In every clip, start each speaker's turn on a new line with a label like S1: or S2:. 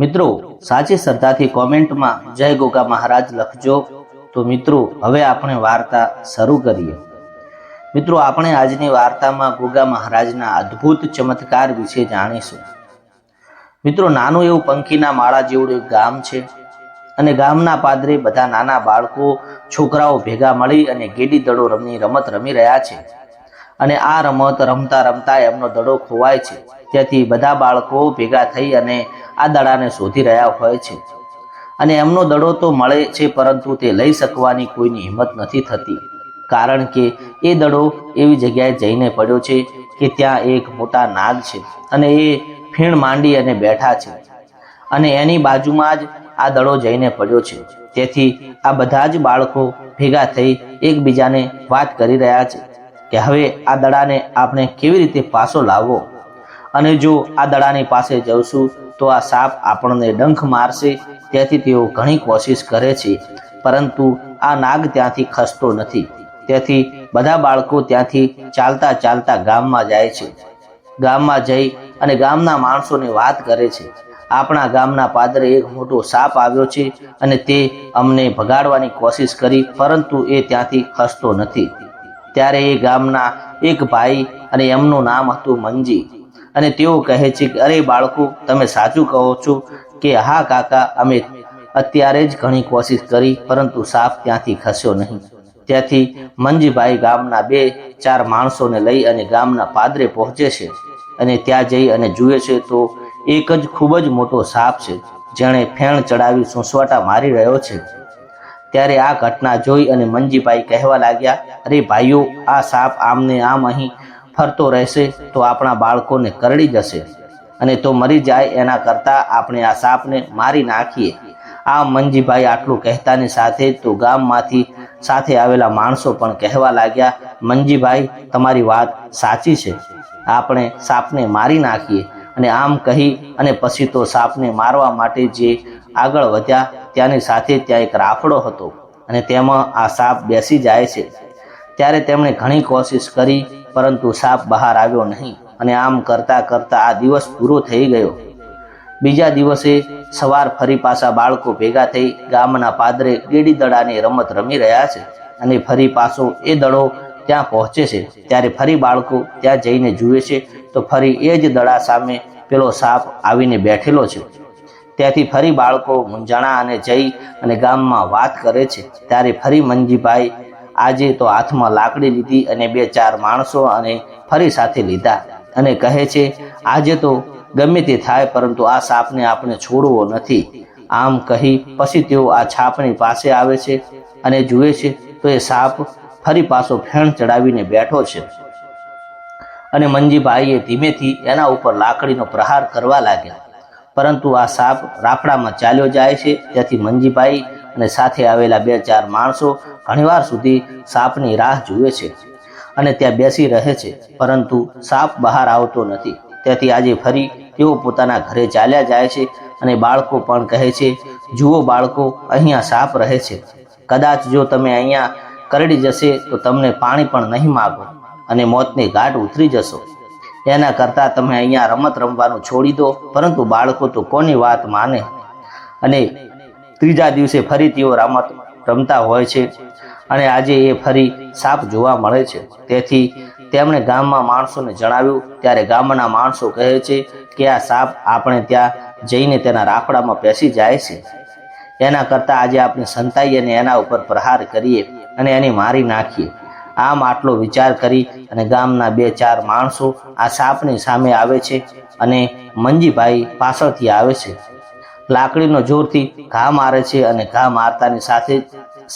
S1: મિત્રો, સાચી શ્રદ્ધાથી કોમેન્ટમાં જય ગોગા મહારાજ લખજો. તો મિત્રો, હવે આપણે વાર્તા શરૂ કરીએ. મિત્રો, આપણે આજની વાર્તામાં ગોગા મહારાજના અદ્ભુત ચમત્કાર વિશે જાણીશું. મિત્રો, નાનું એવું પંખીના માળા જેવડું ગામ છે અને ગામના પાદરે બધા નાના બાળકો, છોકરાઓ ભેગા મળી અને ગેડી દડો રમની રમત રમી રહ્યા છે. અને આ રમત રમતા રમતા એમનો દડો ખોવાય છે. તેથી બધા બાળકો ભેગા થઈ અને આ દડાને શોધી રહ્યા હોય છે. અને એમનો દડો તો મળે છે, પરંતુ તે લઈ શકવાની કોઈની હિંમત નથી થતી. કારણ કે એ દડો એવી જગ્યાએ જઈને પડ્યો છે કે ત્યાં એક મોટા નાગ છે અને એ ફીણ માંડી અને બેઠા છે. અને એની બાજુમાં જ આ દડો જઈને પડ્યો છે. તેથી આ બધા જ બાળકો ભેગા થઈ એકબીજાને વાત કરી રહ્યા છે કે હવે આ દડાને આપણે કેવી રીતે પાછો લાવવો? અને જો આ દડાની પાસે જવશું, તો આ સાપ આપણને ડંખ મારશે. તેથી તેઓ ઘણી કોશિશ કરે છે, પરંતુ આ નાગ ત્યાંથી ખસતો નથી. તેથી બધા બાળકો ત્યાંથી ચાલતા ચાલતા ગામમાં જાય છે. ગામમાં જઈ અને ગામના માણસોને વાત કરે છે. આપણા ગામના પાદરે એક મોટો સાપ આવ્યો છે અને તે અમને ભગાડવાની કોશિશ કરી, પરંતુ એ ત્યાંથી ખસતો નથી. ત્યારે એ ગામના એક ભાઈ અને એમનું નામ હતું મંજી. અને તેઓ કહે છે કે, અરે બાળકો, તમે સાચું કહો છો કે, હા કાકા, અમે અત્યારે જ ઘણી કોશિશ કરી, પરંતુ સાપ ત્યાંથી ખસ્યો નહીં. ત્યાંથી મંજીભાઈ ગામના બે, ચાર માણસોને લઈ અને ગામના પાદરે પહોંચે છે અને ત્યાં જઈ અને જુએ છે તો એક જ ખૂબ જ મોટો સાપ છે, જેણે ફેણ ચડાવી સુસવાટા મારી રહ્યો છે. ત્યારે આ ઘટના જોઈ અને મંજીભાઈ કહેવા લાગ્યા, અરે ભાઈઓ, આ સાપ આમને આમ અહીં ફરતો રહેશે તો આપણા બાળકોને કરડી જશે અને તો મરી જાય એના કરતાં આપણે આ સાપને મારી નાખીએ. આ મંજીભાઈ આટલું કહેતાની સાથે તો ગામમાંથી સાથે આવેલા માણસો પણ કહેવા લાગ્યા, મંજીભાઈ, તમારી વાત સાચી છે. આપણે સાપને મારી નાખીએ. અને આમ કહી અને પછી તો સાપને મારવા માટે જે આગળ વધ્યા, ત્યાંની સાથે ત્યાં એક રાફડો હતો અને તેમાં આ સાપ બેસી જાય છે. ત્યારે તેમણે ઘણી કોશિશ કરી પરંતુ સાપ બહાર આવ્યો નહીં અને આમ કરતા કરતા આ દિવસ પૂરો થઈ ગયો. બીજા દિવસે સવાર ફરી પાછા બાળકો ભેગા થઈ ગામના પાદરે ગેડી દડાની રમત રમી રહ્યા છે અને ફરી પાછો એ દડો ત્યાં પહોંચે છે. ત્યારે ફરી બાળકો ત્યાં જઈને જુએ છે તો ફરી એ જ દડા સામે પેલો સાપ આવીને બેઠેલો છે. ત્યાંથી ફરી બાળકો મુંજાણા અને જઈ અને ગામમાં વાત કરે છે. ત્યારે ફરી મંજીભાઈ આજે તો હાથમાં લાકડી લીધી અને બે ચાર માણસો અને ફરી સાથે લીધા. અને કહે છે, આજે તો ગમે તે થાય, પરંતુ આ સાપને આપણે છોડવો નથી. આમ કહી પછી તેઓ આ છાપની પાસે આવે છે અને જુએ છે તો એ સાપ ફરી પાછો ફેણ ચડાવીને બેઠો છે. અને મંજીભાઈએ ધીમેથી એના ઉપર લાકડીનો પ્રહાર કરવા લાગ્યા. પરંતુ આ સાપ રાફડામાં ચાલ્યો જાય છે. ત્યાંથી મંજીભાઈ અને સાથે આવેલા બે ચાર માણસો ઘણીવાર સુધી સાપની રાહ જુએ છે અને ત્યાં બેસી રહે છે. પરંતુ સાપ બહાર આવતો નથી. તેથી આજે ફરી તેઓ પોતાના ઘરે ચાલ્યા જાય છે અને બાળકો પણ કહે છે, જુઓ બાળકો, અહીંયા સાપ રહે છે. કદાચ જો તમે અહીંયા કરડી જશે તો તમને પાણી પણ નહીં માગો અને મોતની ઘાટ ઉતરી જશો. એના કરતાં તમે અહીંયા રમત રમવાનું છોડી દો, પરંતુ બાળકો તો કોની વાત માને? અને ત્રીજા દિવસે ફરી તેઓ રમત રમતા હોય છે. અને આજે એ ફરી સાપ જોવા મળે છે. તેથી તેમણે ગામમાં માણસોને જણાવ્યું, ત્યારે ગામના માણસો કહે છે કે આ સાપ આપણે ત્યાં જઈને તેના રાખડામાં બેસી જાય છે. એના કરતાં આજે આપણે સંતાઈ અને એના ઉપર પ્રહાર કરીએ અને એને મારી નાખીએ. આમ આટલો વિચાર કરી અને ગામના બે ચાર માણસો આ સાપની સામે આવે છે અને મંજીભાઈ પાછળથી આવે છે. લાકડીનો જોરથી ઘા મારે છે અને ઘા મારતાની સાથે જ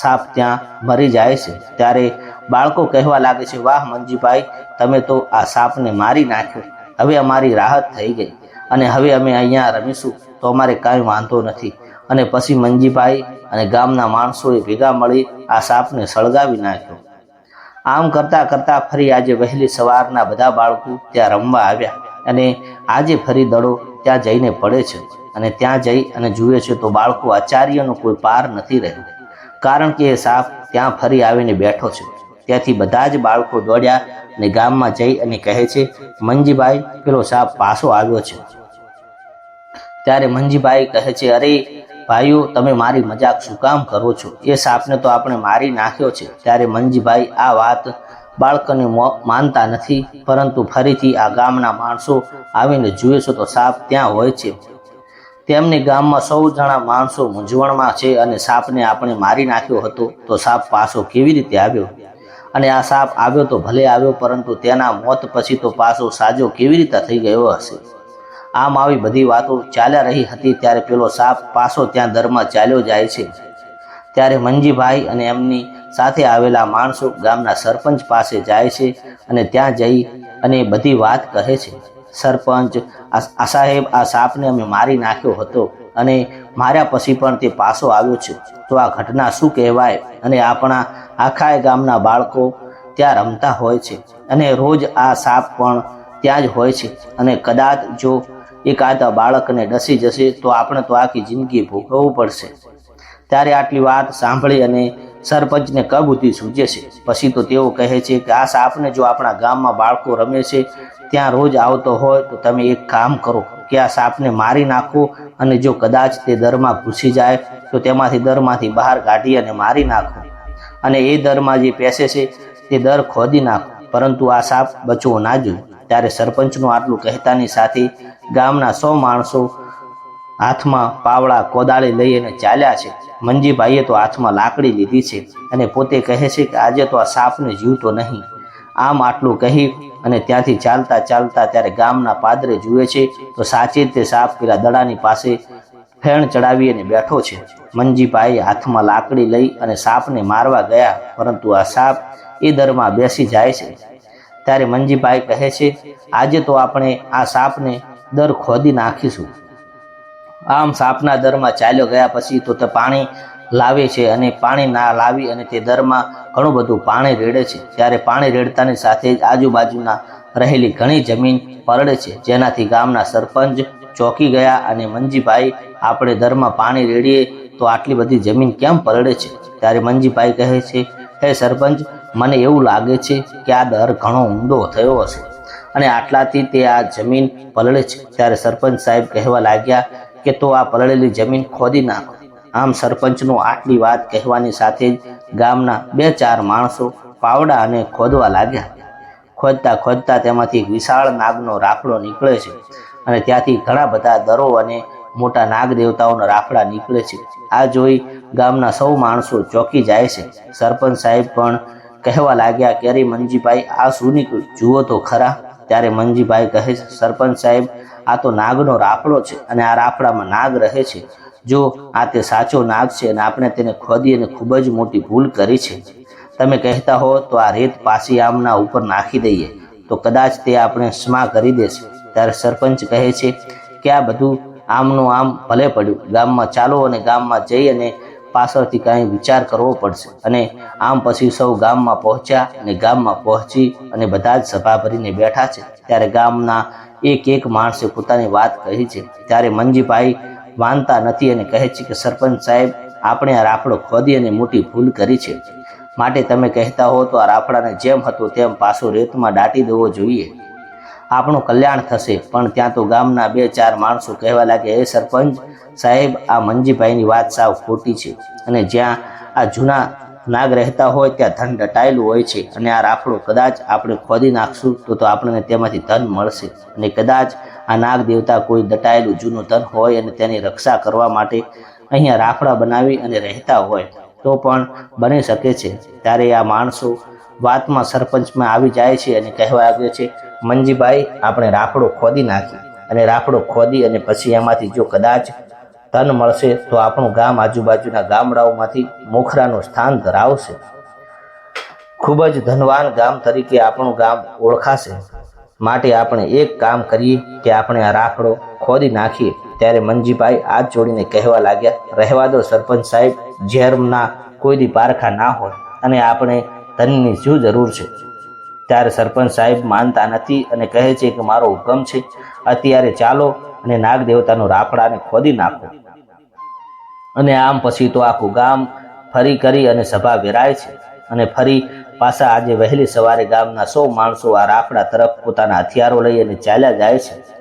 S1: સાપ ત્યાં મરી જાય છે. ત્યારે બાળકો કહેવા લાગે છે, વાહ મંજીભાઈ, તમે તો આ સાપને મારી નાખ્યો. હવે અમારી રાહત થઈ ગઈ અને હવે અમે અહીંયા રમીશું, તો અમારે કાંઈ વાંધો નથી. અને પછી મંજીભાઈ અને ગામના માણસોએ ભેગા મળી આ સાપને સળગાવી નાખ્યો. આમ કરતાં કરતાં ફરી આજે વહેલી સવારના બધા બાળકો ત્યાં રમવા આવ્યા અને આજે ફરી દડો ત્યાં જઈને પડે છે અને ત્યાં જઈ અને જુએ છે તો બાળકો આચાર્યનો કોઈ પાર નથી રહ્યો. કારણ કે એ સાપ ત્યાં ફરી આવીને બેઠો છે. ત્યાંથી બધા જ બાળકો દોડ્યા અને ગામમાં જઈ અને કહે છે, મંજીભાઈ, પેલો સાપ પાછો આવ્યો છે. ત્યારે મંજીભાઈ કહે છે, અરે ભાઈઓ, તમે મારી મજાક શું કામ કરો છો? એ સાપને તો આપણે મારી નાખ્યો છે. ત્યારે મંજીભાઈ આ વાત બાળકોને માનતા નથી, પરંતુ ફરીથી આ ગામના માણસો આવીને જુએ છે તો સાપ ત્યાં હોય છે. તેમની ગામમાં સૌ જણા માણસો મૂંઝવણમાં છે અને સાપને આપણે મારી નાખ્યો હતો તો સાપ પાછો કેવી રીતે આવ્યો? અને આ સાપ આવ્યો તો ભલે આવ્યો, પરંતુ તેના મોત પછી તો પાછો સાજો કેવી રીતે થઈ ગયો હશે? આમ આવી બધી વાતો ચાલ્યા રહી હતી ત્યારે પેલો સાપ પાછો ત્યાં દરમાં ચાલ્યો જાય છે. ત્યારે મંજીભાઈ અને એમની સાથે આવેલા માણસો ગામના સરપંચ પાસે જાય છે અને ત્યાં જઈ અને બધી વાત કહે છે. સરપંચ, આ સાહેબ આ સાપને અમે મારી નાખ્યો હતો અને માર્યા પછી પણ તે પાછો આવ્યો છે. તો આ ઘટના શું કહેવાય? અને આપણા આખા ગામના બાળકો ત્યાં રમતા હોય છે. અને રોજ આ સાપ પણ ત્યાં જ હોય છે. અને કદાચ જો એકાદ બાળકને ડસી જશે તો આપણે તો આખી જિંદગી ભોગવવું પડશે. ત્યારે આટલી વાત સાંભળી અને સરપંચને કબૂતી સૂજે છે? પછી તો તેઓ કહે છે કે, આ સાપને જો આપણા ગામમાં બાળકો રમે છે, ત્યાં રોજ આવતો હોય તો તમે એક કામ કરો કે આ સાપને મારી નાખો અને જો કદાચ તે દરમાં ઘૂસી જાય, તો તેમાંથી દરમાંથી બહાર કાઢી અને મારી નાખો. અને એ દરમાં જે પેસે છે, તે દર ખોદી નાખો. પરંતુ આ સાપ બચવો ના ગયો ત્યારે સરપંચનું આટલું કહેતાની સાથે ગામના સો માણસો હાથમાં પાવડા કોદાળી લઈ અને ચાલ્યા છે. મંજીભાઈએ તો હાથમાં લાકડી લીધી છે અને પોતે કહે છે કે આજે તો આ સાપને જીવતો નહીં. આમ આટલું કહી અને ત્યાંથી ચાલતા ચાલતા ત્યારે ગામના પાદરે જુએ છે તો સાચે તે સાપ પેલા દડાની પાસે ફેણ ચડાવી અને બેઠો છે. મંજીભાઈ હાથમાં લાકડી લઈ અને સાપને મારવા ગયા, પરંતુ આ સાપ એ દરમાં બેસી જાય છે. ત્યારે મંજીભાઈ કહે છે, આજે તો આપણે આ સાપને દર ખોદી નાખીશું. આમ સાપના દરમાં ચાલ્યો ગયા પછી તો તે પાણી લાવે છે અને પાણી ના લાવી અને તે દરમાં ઘણું બધું પાણી રેડે છે. ત્યારે પાણી રેડતાની સાથે જ આજુબાજુના રહેલી ઘણી જમીન પરડે છે. જેનાથી ગામના સરપંચ ચોંકી ગયા અને મંજીભાઈ, આપણે દરમાં પાણી રેડીએ તો આટલી બધી જમીન કેમ પરડે છે? ત્યારે મંજીભાઈ કહે છે, હે સરપંચ, મને એવું લાગે છે કે આ દર ઘણો ઊંડો થયો હશે અને આટલાથી તે આ જમીન પલળે છે. ત્યારે સરપંચ સાહેબ કહેવા લાગ્યા કે, તો આ પલળેલી જમીન ખોદી નાખો. આમ સરપંચનું આટલી વાત કહેવાની સાથે જ ગામના બે ચાર માણસો પાવડા અને ખોદવા લાગ્યા. ખોદતા ખોદતા તેમાંથી વિશાળ નાગનો રાખડો નીકળે છે. અને ત્યાંથી ઘણા બધા દરો અને મોટા નાગ દેવતાઓના રાફડા નીકળે છે. આ જોઈ ગામના સૌ માણસો ચોકી જાય છે. સરપંચ સાહેબ પણ કહેવા લાગ્યા કે અરે મંજીભાઈ, આ નીકળ્યું જુઓ તો ખરા. ત્યારે મંજીભાઈ કહે છે સરપંચ સાહેબ, આ તો નાગનો રાફડો છે અને આ રાફડામાં નાગ રહે છે. જો આ તે સાચો નાગ છે અને આપણે તેને ખોદી અને ખૂબ જ મોટી ભૂલ કરી છે. તમે કહેતા હો તો આ રેત પાછી આમના ઉપર નાખી દઈએ. તો કદાચ તે આપણે ક્ષમા કરી દેશે. ત્યારે સરપંચ કહે છે કે આ બધું આમનું આમ ભલે પડ્યું. ગામમાં ચાલો અને ગામમાં જઈ અને પાછળથી કાંઈ વિચાર કરવો પડશે. અને આમ પછી સૌ ગામમાં પહોંચ્યા અને ગામમાં પહોંચી અને બધા જ સભા ભરીને બેઠા છે. ત્યારે ગામના એક એક માણસે પોતાની વાત કહી છે. ત્યારે મંજીભાઈ માનતા નથી અને કહે છે કે, સરપંચ સાહેબ, આપણે આ રાફડો ખોદી અને મોટી ભૂલ કરી છે. માટે તમે કહેતા હો તો આ રાફડાને જેમ હતું તેમ પાછો રેતમાં દાટી દેવો જોઈએ. આપણું કલ્યાણ થશે. પણ ત્યાં તો ગામના બે ચાર માણસો કહેવા લાગે એ સરપંચ, સાહેબ, આ મંજીભાઈની વાત સાવ ખોટી છે. અને જ્યાં આ જૂના નાગ રહેતા હોય, ત્યાં ધન દટાયેલું હોય છે. અને આ રાફડું કદાચ આપણે ખોદી નાખશું, તો તો આપણને તેમાંથી ધન મળશે. અને કદાચ આ નાગ દેવતા કોઈ દટાયેલું જૂનું ધન હોય અને તેની રક્ષા કરવા માટે અહીંયા રાફડા બનાવી અને રહેતા હોય, તો પણ બની શકે છે. ત્યારે આ માણસો વાતમાં સરપંચમાં આવી જાય છે અને કહેવા લાગે છે, મંજીભાઈ, આપણે રાફડો ખોદી નાખી અને રાફડો ખોદી અને પછી એમાંથી જો કદાચ ધન મળશે તો આપણું ગામ આજુબાજુના ગામડાઓમાંથી મોખરાનું સ્થાન ધરાવશે. ખૂબ જ ધનવાન ગામ તરીકે આપણું ગામ ઓળખાશે. માટે આપણે એક કામ કરીએ કે આપણે આ રાખડો ખોદી નાખીએ. ત્યારે મંજીભાઈ હાથ જોડીને કહેવા લાગ્યા, રહેવા દો સરપંચ સાહેબ, ઝેરના કોઈ દી પારખા ના હોય અને આપણે ધનની શું જરૂર છે? ત્યારે સરપંચ સાહેબ માનતા નથી અને કહે છે કે મારો હુકમ છે, અત્યારે ચાલો અને નાગ દેવતાનું રાફડાને ખોદી નાખો. અને આમ પછી તો આખું ગામ ફરી કરી અને સભા વેરાય છે અને ફરી પાછા આજે વહેલી સવારે ગામના સૌ માણસો આ રાફડા તરફ પોતાના હથિયારો લઈ અને ચાલ્યા જાય છે.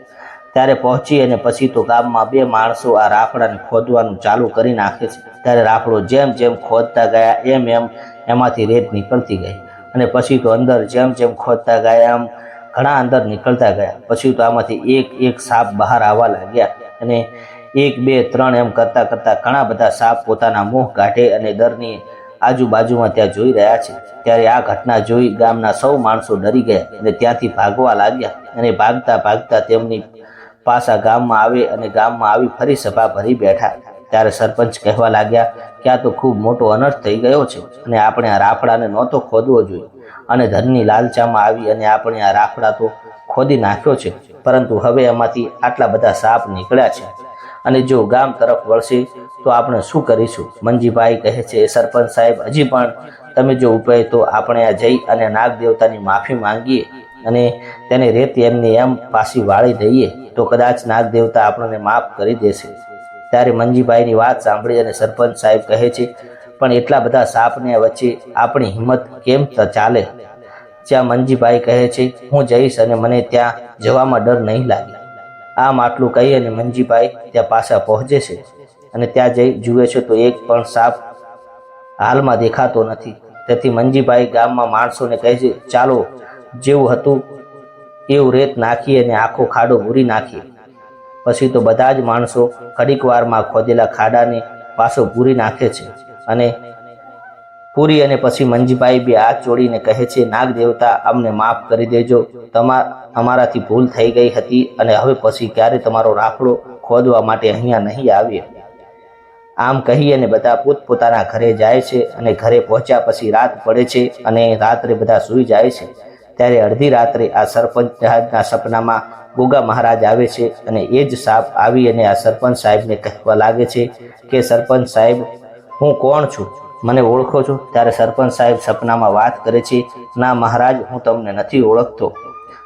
S1: ત્યારે પહોંચી અને પછી તો ગામમાં બે માણસો આ રાફડાને ખોદવાનું ચાલુ કરી નાખે છે. ત્યારે રાફડો જેમ જેમ ખોદતા ગયા, એમ એમ એમાંથી રેત નીકળતી ગઈ. અને પછી તો અંદર જેમ જેમ ખોદતા ગયા, એમ ઘણા અંદર નીકળતા ગયા. પછી તો આમાંથી એક એક સાપ બહાર આવવા લાગ્યા અને એક, બે, ત્રણ એમ કરતાં કરતાં ઘણા બધા સાપ પોતાના મોહ કાઢે અને દરની આજુબાજુમાં ત્યાં જોઈ રહ્યા છે. ત્યારે આ ઘટના જોઈ ગામના સૌ માણસો ડરી ગયા અને ત્યાંથી ભાગવા લાગ્યા અને ભાગતા ભાગતા તેમની પાછા ગામમાં આવે અને ગામમાં આવી ફરી સભા ભરી બેઠા. ત્યારે સરપંચ કહેવા લાગ્યા કે આ તો ખૂબ મોટો અનર્થ થઈ ગયો છે અને આપણે આ રાફડાને નહોતો ખોદવો જોઈએ. અને ધનની લાલચામાં આવી અને આપણે આ રાફડા તો ખોદી નાખ્યો છે. પરંતુ હવે એમાંથી આટલા બધા સાપ નીકળ્યા છે. અને જો ગામ તરફ વળશે, તો આપણે શું કરીશું? મંજીભાઈ કહે છે, સરપંચ સાહેબ, હજી પણ તમે જો ઉપાય તો આપણે આ જઈ અને નાગ દેવતાની માફી માંગીએ. અને તેને રેત એમની એમ પાછી વાળી દઈએ તો કદાચ નાગ દેવતા આપણને માફ કરી દેશે. ત્યારે મંજીભાઈની વાત સાંભળી અને સરપંચ સાહેબ કહે છે, પણ એટલા બધા સાપને વચ્ચે આપણી હિંમત કેમ ચાલે? જ્યાં મંજીભાઈ કહે છે, હું જઈશ અને મને ત્યાં જવામાં ડર નહીં લાગે. આમ આટલું કહી અને મંજીભાઈ ત્યાં પાછા પહોંચે છે અને ત્યાં જઈ જુએ છે તો એક પણ સાપ હાલમાં દેખાતો નથી. તેથી મંજીભાઈ ગામમાં માણસોને કહે છે, ચાલો જેવું હતું, એવું રેત નાખી અને આખો ખાડો ભૂરી નાખી. પછી તો બધા જ માણસો ઘડીક વારમાં ખોદેલા ખાડાને પાછો પૂરી નાખે છે અને પૂરી અને પછી મંજીભાઈ બે હાથ જોડીને કહે છે, નાગ દેવતા, અમને માફ કરી દેજો. તમા અમારાથી ભૂલ થઈ ગઈ હતી અને હવે પછી ક્યારે તમારો રાફડો ખોદવા માટે અહીંયા નહીં આવીએ? આમ કહી અને બધા પોતપોતાના ઘરે જાય છે અને ઘરે પહોંચ્યા પછી રાત પડે છે અને રાત્રે બધા સૂઈ જાય છે. ત્યારે અડધી રાત્રે આ સરપંચ જહાજના સપનામાં ગોગા મહારાજ આવે છે અને એ જ સાપ આવી અને આ સરપંચ સાહેબને કહેવા લાગે છે કે, સરપંચ સાહેબ, હું કોણ છું? મને ઓળખો છો? ત્યારે સરપંચ સાહેબ સપનામાં વાત કરે છે, ના મહારાજ, હું તમને નથી ઓળખતો.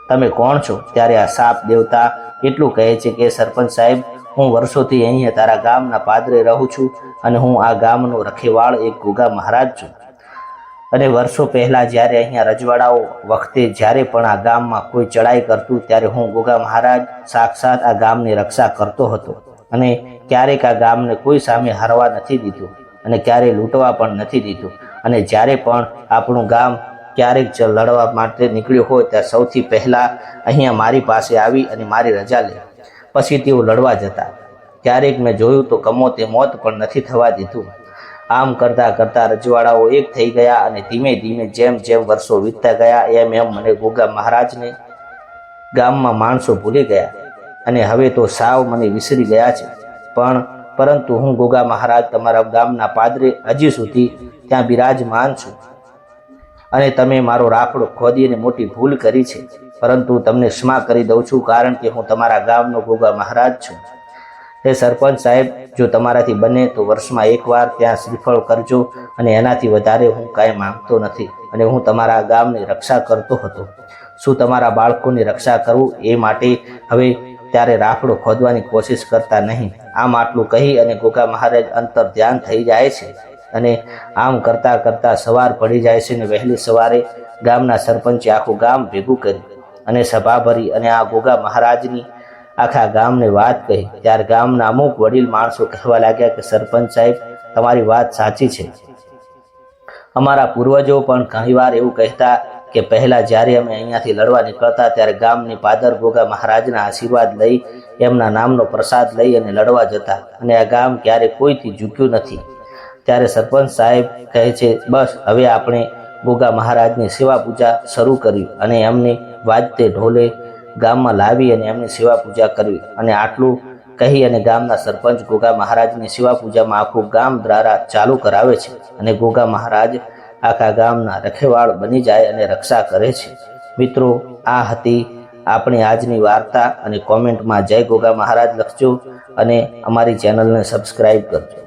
S1: તમે કોણ છો? ત્યારે આ સાપ દેવતા એટલું કહે છે કે, સરપંચ સાહેબ, હું વર્ષોથી અહીંયા તારા ગામના પાદરે રહું છું અને હું આ ગામનો રખેવાળ એક ગોગા મહારાજ છું. અને વર્ષો પહેલાં જ્યારે અહીંયા રજવાડાઓ વખતે જ્યારે પણ આ ગામમાં કોઈ ચડાઈ કરતું, ત્યારે હું ગોગા મહારાજ સાક્ષાત આ ગામની રક્ષા કરતો હતો અને ક્યારેક આ ગામને કોઈ સામે હારવા નથી દીધું અને ક્યારેય લૂંટવા પણ નથી દીધું. અને જ્યારે પણ આપણું ગામ ક્યારેક લડવા માટે નીકળ્યું હોય ત્યારે સૌથી પહેલાં અહીંયા મારી પાસે આવી અને મારી રજા લે. પછી તેઓ લડવા જતા. ક્યારેક મેં જોયું તો કમોતે મોત પણ નથી થવા દીધું. આમ કરતા કરતા રજવાડાઓ એક થઈ ગયા અને ધીમે ધીમે જેમ જેમ વર્ષો વીતતા ગયા, એમ એમ મને ગોગા મહારાજને ગામમાં માણસો ભૂલી ગયા. અને હવે તો સાવ મને વિસરી ગયા છે. પણ પરંતુ હું ગોગા મહારાજ તમારા ગામના પાદરે હજી સુધી ત્યાં બિરાજમાન છું. અને તમે મારો રાફડો ખોદીને મોટી ભૂલ કરી છે. પરંતુ તમને ક્ષમા કરી દઉં છું કારણ કે હું તમારા ગામનો ગોગા મહારાજ છું. હે સરપંચ સાહેબ, જો તમારાથી બને તો વર્ષમાં એકવાર ત્યાં શ્રીફળ કરજો અને એનાથી વધારે હું કાંઈ માંગતો નથી અને હું તમારા ગામની રક્ષા કરતો હતો. શું તમારા બાળકોની રક્ષા કરું એ માટે હવે ત્યારે રાફડો ખોદવાની કોશિશ કરતા નહીં. આમ આટલું કહી અને ગોગા મહારાજ અંતર ધ્યાન થઈ જાય છે અને આમ કરતાં કરતાં સવાર પડી જાય છે અને વહેલી સવારે ગામના સરપંચે આખું ગામ ભેગું કર્યું અને સભા ભરી અને આ ગોગા મહારાજની આખા ગામને વાત કહી. ત્યારે ગામના અમુક વડીલ માણસો કહેવા લાગ્યા કે, સરપંચ સાહેબ, તમારી વાત સાચી છે. અમારા પૂર્વજો પણ ઘણીવાર એવું કહેતા કે, પહેલા જ્યારે અમે અહીંયાથી લડવા નીકળતા ત્યારે ગામની પાદર ગોગા મહારાજના આશીર્વાદ લઈ, એમના નામનો પ્રસાદ લઈ અને લડવા જતા. અને આ ગામ ક્યારે કોઈથી ઝૂક્યું નથી. ત્યારે સરપંચ સાહેબ કહે છે, બસ, હવે આપણે ગોગા મહારાજની સેવા પૂજા શરૂ કરી અને એમની વાજતે ઢોલે ગામમાં લાવી અને એમની સેવા પૂજા કરવી. અને આટલું કહી અને ગામના સરપંચ ગોગા મહારાજની સેવા પૂજામાં આખું ગામ દ્વારા ચાલુ કરાવે છે અને ગોગા મહારાજ આખા ગામના રખેવાળ બની જાય અને રક્ષા કરે છે. મિત્રો, આ હતી આપણી આજની વાર્તા અને કોમેન્ટમાં જય ગોગા મહારાજ લખજો અને અમારી ચેનલને સબસ્ક્રાઈબ કરજો.